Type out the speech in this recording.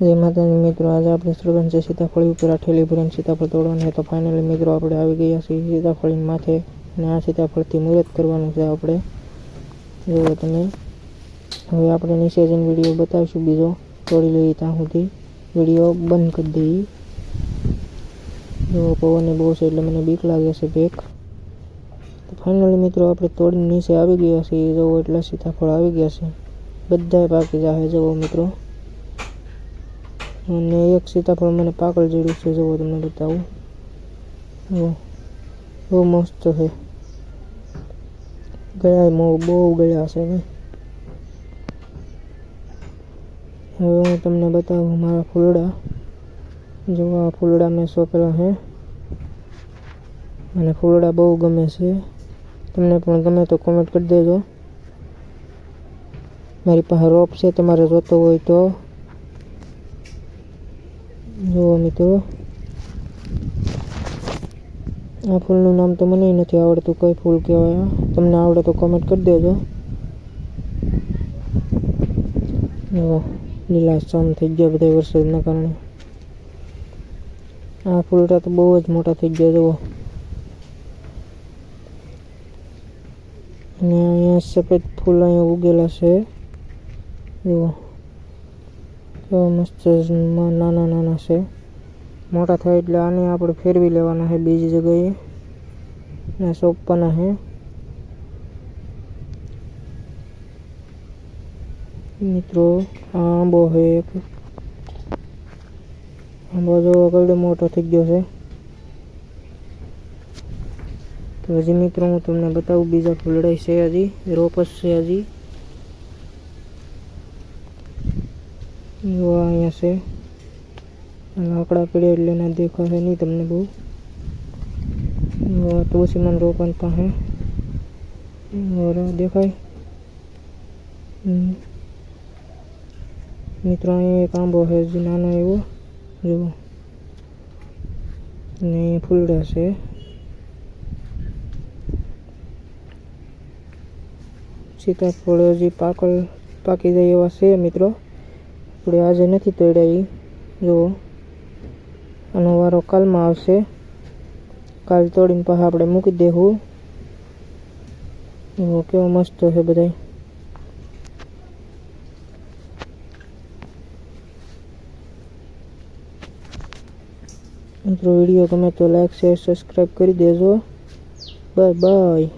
જય માતાજી મિત્રો, આજે આપણે શ્રવણ છે સીતાફળી ઉપર આ ઠેલી ભરીને સીતાફળ તોડવાની તો ફાઇનલી મિત્રો આપણે આવી ગયા છીએ સીતાફળની માથે અને આ સીતાફળથી મુહૂર્ત કરવાનું છે આપણે. જુઓ તમે હવે આપણે નીચે જઈને વીડિયો બતાવીશું બીજો, તોડી લઈએ ત્યાં સુધી. વીડિયો બંધ કરી દઈએ. જો પવનની બહુ છે એટલે મને બીક લાગે છે બેક તો ફાઇનલી મિત્રો આપણે તોડીને નીચે આવી ગયા છીએ. જુઓ એટલા સીતાફળ આવી ગયા છે. બધા પાકી જાહે. જુઓ મિત્રો અને એક સીતાફળ મને પાકળ જેવું છે, જુઓ તમને બતાવું. જુઓ, બહુ મસ્ત છે. ગયા બહુ બહુ ગયા છે ને. હવે હું તમને બતાવું મારા ફૂલડા. જો આ ફૂલડા મેં સોંપેલા છે. અને ફૂલડા બહુ ગમે છે. તમને પણ ગમે તો કોમેન્ટ કરી દેજો. મારી પાસે રોપ છે, તમારે જોતો હોય તો. જુઓ મિત્રો. આ ફૂલનું નામ તો મને નથી આવડતું કઈ ફૂલ કહેવાય. તમને આવડે તો કોમેન્ટ કરી દેજો. જુઓ લીલાછમ થઈ ગયા બધા વરસાદના કારણે. આ ફૂલટા તો બહુ જ મોટા થઈ ગયા, જુઓ. અને અહીંયા સફેદ ફૂલ અહીંયા ઉગેલા છે. જુઓ. કેવા મસ્ત નાના નાના છે. મોટા થાય એટલે આને આપણે ફેરવી લેવાના છે બીજી જગ્યાએ. ને સોંપવાના છે. મિત્રો, આ આંબો છે એક. આંબો જો કવડે મોટો થઈ ગયો છે. તો હજી મિત્રો હું તમને બતાવું બીજા ફૂલડાઈ છે હજી. રોપ જ છે હજી. જો આ અહીંયા છે. લાકડા પડ્યા એટલે ના દેખાશે નહીં તમને બહુ. જો આ તુલસીમાન રોપણ પાસે ઓરા દેખાય. હમ. મિત્રો અહીંયા એક આંબો છે જે નાનો એવો જુઓ ને અહીંયા ફૂલડા છે. સીતાફળ હજી પાકળ પાકી જાય એવા છે મિત્રો. આપણે આજે નથી તોડ્યા એ જુઓ આનો વારો કાલમાં આવશે. કાલ તોડીને પાછા આપણે મૂકી દેવું જુઓ કેવો મસ્ત છે બધા મિત્રો, વીડિયો ગમે તો લાઈક શેર સબસ્ક્રાઈબ કરી દેજો. Bye bye